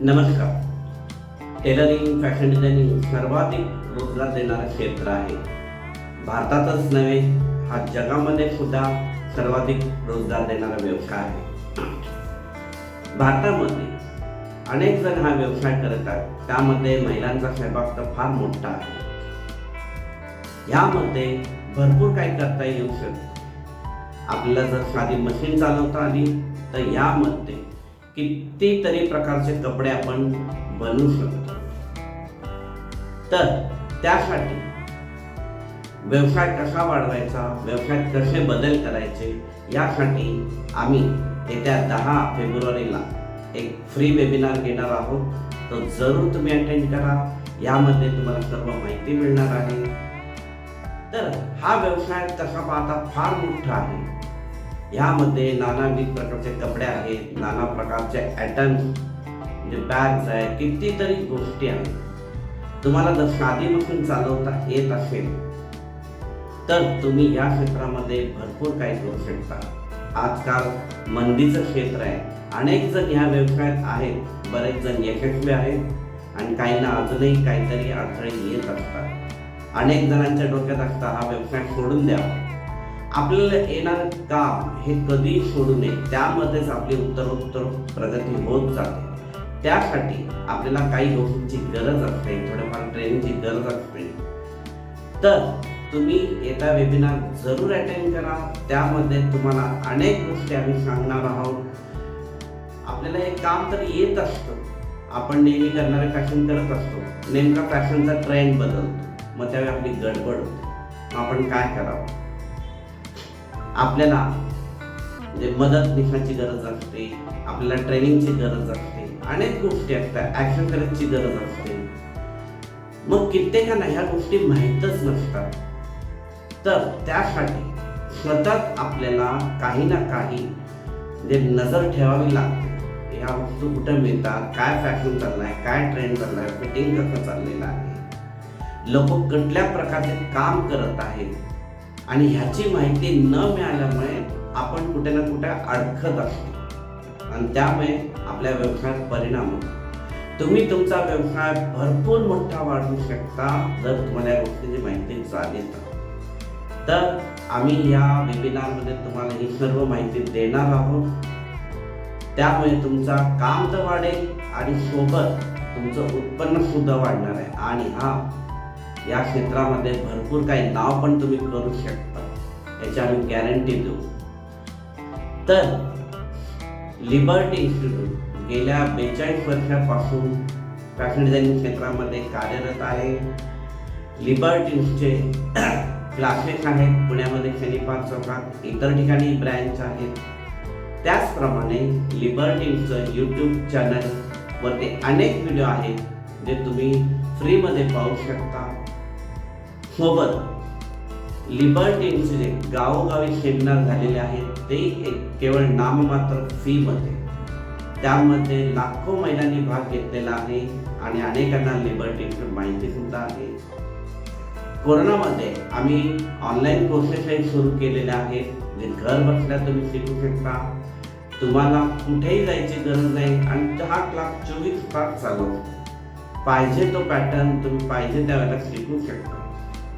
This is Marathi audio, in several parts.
नमस्कार. टेलरिंग फॅशन डिझायनिंग सर्वाधिक रोजगार देणारं क्षेत्र आहे. भारतातच नव्हे हा जगामध्ये सुद्धा सर्वाधिक रोजगार देणारा व्यवसाय आहे. भारतामध्ये अनेक जण हा व्यवसाय करत आहेत. त्यामध्ये महिलांचा सहभाग तर फार मोठा आहे. यामध्ये भरपूर काही करता येऊ शकतं. आपल्याला जर साधी मशीन चालवता आली तर यामध्ये कितीतरी प्रकारचे कपडे आपण बनवू शकतो. तर त्यासाठी व्यवसाय कसा वाढवायचा व्यवसायात कसे बदल करायचे यासाठी आम्ही येत्या दहा फेब्रुवारीला एक फ्री वेबिनार घेणार आहोत. तो जरूर तुम्ही अटेंड करा. यामध्ये तुम्हाला सर्व माहिती मिळणार आहे. तर हा व्यवसाय तसा पाहता फार मोठा आहे. यामध्ये नानाविध प्रकारचे कपडे आहेत नाना प्रकारचे ॲटम म्हणजे बॅग्स आहेत कितीतरी गोष्टी आहेत. तुम्हाला जर आधीपासून चालवता येत असेल तर तुम्ही या क्षेत्रामध्ये भरपूर काही करू शकता. आजकाल मंदीचं क्षेत्र आहे. अनेक जण ह्या व्यवसायात आहेत. बरेच जण यशस्वी आहेत आणि काहींना अजूनही काहीतरी अडथळे येत असतात. अनेक जणांच्या डोक्यात असता हा व्यवसाय सोडून द्यावा आपल्याला येणारं काम हे कधी सोडू नये त्यामध्येच आपली उत्तरोत्तर प्रगती होत जाते. त्यासाठी आपल्याला काही गोष्टींची गरज असते थोड्याफार ट्रेनिंगची गरज असते. तर तुम्ही येता वेबिनार जरूर अटेंड करा. त्यामध्ये तुम्हाला अनेक गोष्टी आम्ही सांगणार आहोत. आपल्याला हे काम तर येत असतं. आपण नेहमी करणारे फॅशन करत असतो. नेमका फॅशनचा ट्रेंड बदलतो. मग त्यावेळी आपली गडबड होते. आपण काय करावं? आपल्याला म्हणजे मदत लिखाची गरज असते आपल्याला ट्रेनिंगची गरज असते अनेक गोष्टी असतात ॲक्शन करण्याची गरज असते. मग कित्येकांना ह्या गोष्टी माहीतच नसतात. तर त्यासाठी सतत आपल्याला काही ना काही म्हणजे नजर ठेवावी लागते. ह्या वस्तू कुठं मिळतात काय फॅशन चाललाय काय ट्रेंड चाललाय फिटिंग कसं चाललेलं आहे? लोक कुठल्या प्रकारचे काम करत आहेत? आणि ह्याची माहिती न मिळाल्यामुळे आपण कुठे ना कुठे अडखत असतो. आणि त्यामुळे आपल्या व्यवसायात परिणाम होतो. तुम्ही तुमचा व्यवसाय भरपूर मोठा वाढवू शकता जर तुम्हाला या गोष्टीची माहिती चालेल तर. तर आम्ही या वेबिनारमध्ये तुम्हाला ही सर्व माहिती देणार आहोत. त्यामुळे तुमचा काम तर वाढेल आणि सोबत तुमचं उत्पन्न सुद्धा वाढणार आहे. आणि हा या क्षेत्रामध्ये भरपूर काही नाव पण तुम्ही करू शकता. याची आम्ही गॅरंटी देऊ. तर लिबर्टी इन्स्टिट्यूट गेल्या बेचाळीस वर्षापासून फॅशन डिझायनिंग क्षेत्रामध्ये कार्यरत आहे. लिबर्टीन्सचे क्लासेस आहेत. पुण्यामध्ये शनिपार चौकात इतर ठिकाणी ब्रँच आहेत. त्याचप्रमाणे लिबर्टीन्सचं यूट्यूब चॅनल वरती अनेक व्हिडिओ आहेत जे तुम्ही फ्रीमध्ये पाहू शकता. सोबत लिबर्टी जे गावोगावी सेमिनार झालेले आहेत ते एक केवळ नाममात्र फीमध्ये त्यामध्ये लाखो महिलांनी भाग घेतलेला आहे आणि अनेकांना लिबर्टीची माहिती सुद्धा आहे. कोरोनामध्ये आम्ही ऑनलाईन कोर्सेसही सुरू केलेले आहेत जे घर बसल्या तुम्ही शिकू शकता. तुम्हाला कुठेही जायची गरज नाही आणि दहा क्लास चोवीस तास चालू पाहिजे तो पॅटर्न तुम्ही पाहिजे त्यावेळेला शिकू शकता.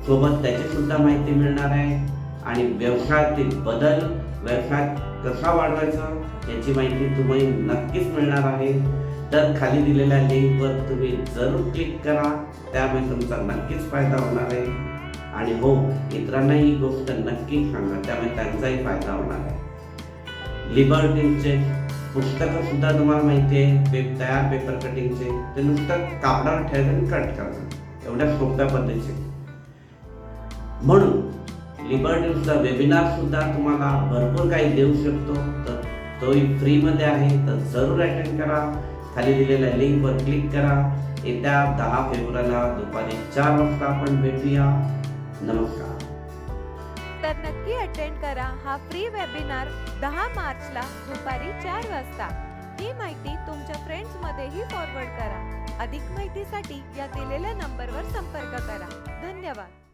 सोबत त्याची सुद्धा माहिती मिळणार आहे. आणि व्यवसायातील बदल व्यवसायात कसा वाढवायचा याची माहिती तुम्ही नक्कीच मिळणार आहे. तर खाली दिलेल्या लिंकवर तुम्ही जरूर क्लिक करा त्यामुळे तुमचा नक्कीच फायदा होणार आहे. आणि हो इतरांनाही ही गोष्ट नक्की सांगा त्यामुळे त्यांचाही फायदा होणार आहे. लिबर्टीचे पुस्तकं सुद्धा तुम्हाला माहिती आहे पे तयार पेपर कटिंगचे ते नुसतं कापडावर ठेवायचं आणि कट करायचं एवढ्या सोप्या पद्धतीचे. म्हणून लिबर्टीचा वेबिनार सुद्धा तुम्हाला भरपूर काही देऊ शकतो. तर तोही फ्रीमध्ये आहे. तर जरूर अटेंड करा. खाली दिलेल्या लिंकवर क्लिक करा. येत्या दहा फेब्रुवारीला दुपारी चार वाजता आपण भेटूया. नमस्कार. तर नक्की अटेंड करा हा फ्री वेबिनार दहा मार्चला दुपारी चार वाजता. ही माहिती तुमच्या फ्रेंड्समध्येही फॉरवर्ड करा. अधिक माहितीसाठी या दिलेल्या नंबरवर संपर्क करा. धन्यवाद.